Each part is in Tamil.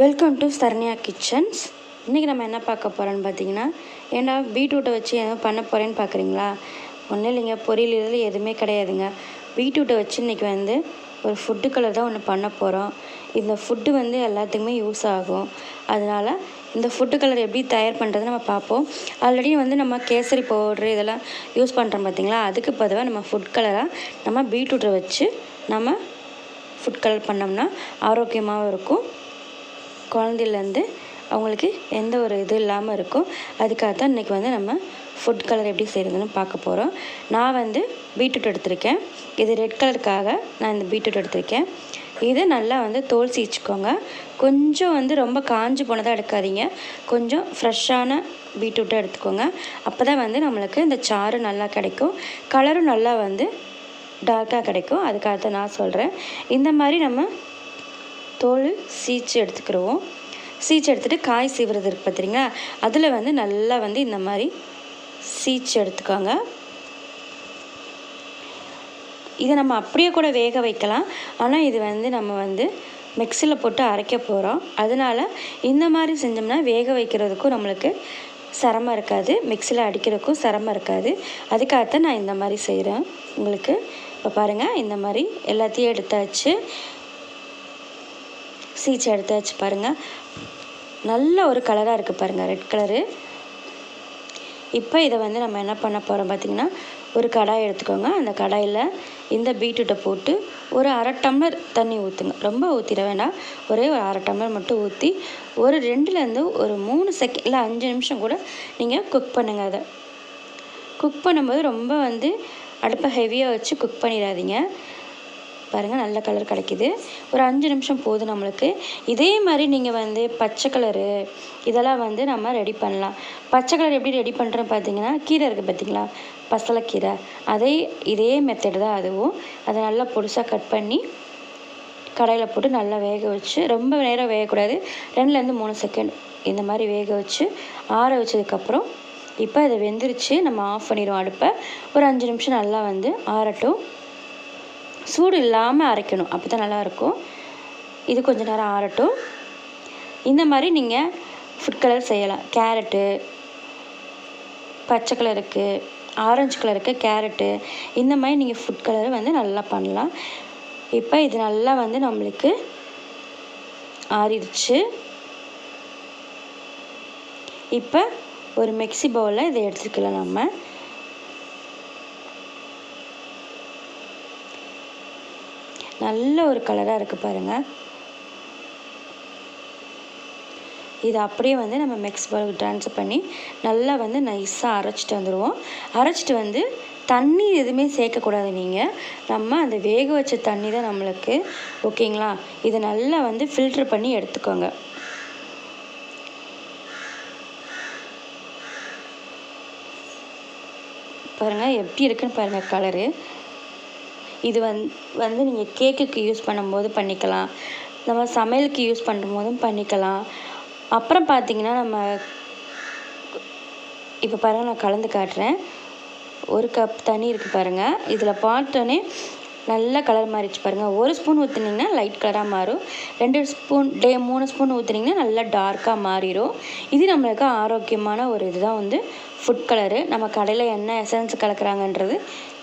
வெல்கம் டு சரண்யா கிச்சன்ஸ் இன்றைக்கி நம்ம என்ன பார்க்க போகிறோன்னு பார்த்தீங்கன்னா ஏன்னா பீட்ரூட்டை வச்சு எதுவும் பண்ண போகிறேன்னு பார்க்குறீங்களா? ஒன்றும் இல்லைங்க பொரியல் இதில் எதுவுமே கிடையாதுங்க. பீட்ரூட்டை வச்சு இன்றைக்கி வந்து ஒரு ஃபுட்டு கலர் தான் ஒன்று பண்ண போகிறோம் இந்த ஃபுட்டு வந்து எல்லாத்துக்குமே யூஸ் ஆகும். அதனால் இந்த ஃபுட்டு கலர் எப்படி தயார் பண்ணுறது நம்ம பார்ப்போம். ஆல்ரெடி வந்து நம்ம கேசரி பவுட்ரு இதெல்லாம் யூஸ் பண்ணுறோம் பார்த்தீங்களா? அதுக்கு பதிவாக நம்ம ஃபுட் கலராக நம்ம பீட்ரூட்டை வச்சு நம்ம ஃபுட் கலர் பண்ணோம்னா ஆரோக்கியமாகவும் இருக்கும். குழந்தையிலேருந்து அவங்களுக்கு எந்த ஒரு இது இல்லாமல் இருக்கும். அதுக்காக தான் இன்றைக்கி வந்து நம்ம ஃபுட் கலர் எப்படி செய்கிறதுன்னு பார்க்க போகிறோம் நான் வந்து பீட்ரூட் எடுத்திருக்கேன். இது ரெட் கலருக்காக நான் இந்த பீட்ரூட் எடுத்திருக்கேன். இது நல்லா வந்து தோல் சீச்சுக்கோங்க கொஞ்சம் வந்து ரொம்ப காஞ்சு போனதாக எடுக்காதீங்க. கொஞ்சம் ஃப்ரெஷ்ஷான பீட்ரூட்டை எடுத்துக்கோங்க. அப்போ தான் வந்து நம்மளுக்கு இந்த சாறு நல்லா கிடைக்கும். கலரும் நல்லா வந்து டார்க்காக கிடைக்கும். அதுக்காக தான் நான் சொல்கிறேன் இந்த மாதிரி நம்ம தோல் சீச்சு எடுத்துக்கிடுவோம் சீச்சு எடுத்துகிட்டு காய் சீவுறது இருக்கு பார்த்துறீங்களா அதில் வந்து நல்லா வந்து இந்த மாதிரி சீச்சு எடுத்துக்கோங்க. இதை நம்ம அப்படியே கூட வேக வைக்கலாம். ஆனால் இது வந்து நம்ம வந்து மிக்சியில் போட்டு அரைக்க போகிறோம் அதனால் இந்த மாதிரி செஞ்சோம்னா வேக வைக்கிறதுக்கும் நம்மளுக்கு சிரமம் இருக்காது. மிக்சியில் அடிக்கிறதுக்கும் சிரமம் இருக்காது. அதுக்காகத்தான் நான் இந்த மாதிரி செய்கிறேன் உங்களுக்கு இப்போ பாருங்கள் இந்த மாதிரி எல்லாத்தையும் எடுத்தாச்சு. சீச்சு எடுத்தாச்சு பாருங்கள் நல்ல ஒரு கலராக இருக்குது பாருங்கள் ரெட் கலரு இப்போ இதை வந்து நம்ம என்ன பண்ண போகிறோம் பார்த்திங்கன்னா ஒரு கடாய் எடுத்துக்கோங்க. அந்த கடாயில் இந்த பீட்ரூட்டை போட்டு ஒரு அரை டம்ளர் தண்ணி ஊற்றுங்க ரொம்ப ஊற்றிட வேண்டாம். ஒரே ஒரு அரை டம்ளர் மட்டும் ஊற்றி ஒரு ரெண்டுலேருந்து ஒரு மூணு செகண்ட் இல்லை அஞ்சு நிமிஷம் கூட நீங்கள் குக் பண்ணுங்கள் அதை. குக் பண்ணும்போது ரொம்ப வந்து அடுப்பை ஹெவியாக வச்சு குக் பண்ணிடாதீங்க. பாருங்கள் நல்ல கலர் கிடைக்கிது. ஒரு அஞ்சு நிமிஷம் போதும் நம்மளுக்கு. இதே மாதிரி நீங்கள் வந்து பச்சை கலரு இதெல்லாம் வந்து நம்ம ரெடி பண்ணலாம். பச்சை கலர் எப்படி ரெடி பண்ணுறோம் பார்த்தீங்கன்னா கீரை இருக்குது பார்த்தீங்களா பசலைக்கீரை. அதே இதே மெத்தடு தான் அதுவும். அதை நல்லா பொடிசாக கட் பண்ணி கடையில் போட்டு நல்லா வேக வச்சு ரொம்ப நேரம் வேகக்கூடாது. ரெண்டுலேருந்து மூணு செகண்ட் இந்த மாதிரி வேக வச்சு ஆற வச்சதுக்கப்புறம் இப்போ இதை வெந்துருச்சு நம்ம ஆஃப் பண்ணிடுவோம் அடுப்பை. ஒரு அஞ்சு நிமிஷம் நல்லா வந்து ஆறட்டும். சூடு இல்லாமல் அரைக்கணும். அப்போ தான் நல்லாயிருக்கும். இது கொஞ்ச நேரம் ஆறட்டும். இந்த மாதிரி நீங்கள் ஃபுட் கலர் செய்யலாம். கேரட்டு பச்சை கலருக்கு ஆரஞ்சு கலருக்கு கேரட்டு இந்த மாதிரி நீங்கள் ஃபுட் கலர் வந்து நல்லா பண்ணலாம். இப்போ இது நல்லா வந்து நம்மளுக்கு ஆறிடுச்சு. இப்போ ஒரு மிக்சி பவுலில் இதை எடுத்துக்கலாம் நம்ம. நல்ல ஒரு கலராக இருக்குது பாருங்கள் இது அப்படியே வந்து நம்ம மிக்ஸ் பவுலுக்கு ட்ரான்ஸ்ஃபர் பண்ணி நல்லா வந்து நைஸாக அரைச்சிட்டு வந்துடுவோம் அரைச்சிட்டு வந்து தண்ணி எதுவுமே சேர்க்கக்கூடாது நீங்கள் நம்ம அந்த வேக வச்ச தண்ணி தான் நம்மளுக்கு ஓகேங்களா இதை நல்லா வந்து ஃபில்ட்ரு பண்ணி எடுத்துக்கோங்க. பாருங்கள் எப்படி இருக்குன்னு பாருங்கள் கலரு இது வந் வந்து நீங்கள் கேக்குக்கு யூஸ் பண்ணும்போது பண்ணிக்கலாம். நம்ம சமையலுக்கு யூஸ் பண்ணும்போதும் பண்ணிக்கலாம். அப்புறம் பார்த்தீங்கன்னா நம்ம இப்போ பாருங்கள் நான் கலந்து காட்டுறேன். ஒரு கப் தண்ணி இருக்குது பாருங்கள் இதில் பார்த்தோன்னே நல்ல கலர் மாறிடுச்சு பாருங்கள் ஒரு ஸ்பூன் ஊற்றுனீங்கன்னா லைட் கலராக மாறும். ரெண்டு ஸ்பூன் டே மூணு ஸ்பூன் ஊற்றுனீங்கன்னா நல்லா டார்க்காக மாறிடும். இது நம்மளுக்கு ஆரோக்கியமான ஒரு இதுதான் வந்து ஃபுட் கலரு நம்ம கடையில் என்ன எசன்ஸ் கலக்குறாங்கன்றது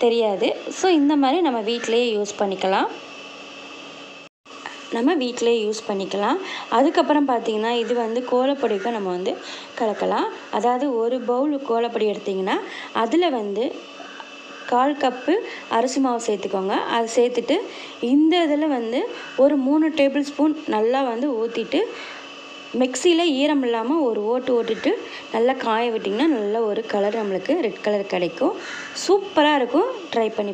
தெரியாது. ஸோ இந்த மாதிரி நம்ம வீட்டிலையே யூஸ் பண்ணிக்கலாம். நம்ம வீட்டிலே யூஸ் பண்ணிக்கலாம். அதுக்கப்புறம் பார்த்திங்கன்னா இது வந்து கோலப்பொடிக்கு நம்ம வந்து கலக்கலாம். அதாவது ஒரு பவுல் கோலப்பொடி எடுத்திங்கன்னா அதில் வந்து கால் கப்பு அரிசி மாவு சேர்த்துக்கோங்க. அது சேர்த்துட்டு இந்த இதில் வந்து ஒரு மூணு டேபிள் ஸ்பூன் நல்லா வந்து ஊற்றிட்டு மிக்சியில் ஈரம் இல்லாமல் ஒரு ஓட்டு ஓட்டிட்டு நல்லா காய விட்டிங்கன்னா நல்ல ஒரு கலர் நம்மளுக்கு ரெட் கலர் கிடைக்கும். சூப்பராக இருக்கும். ட்ரை பண்ணி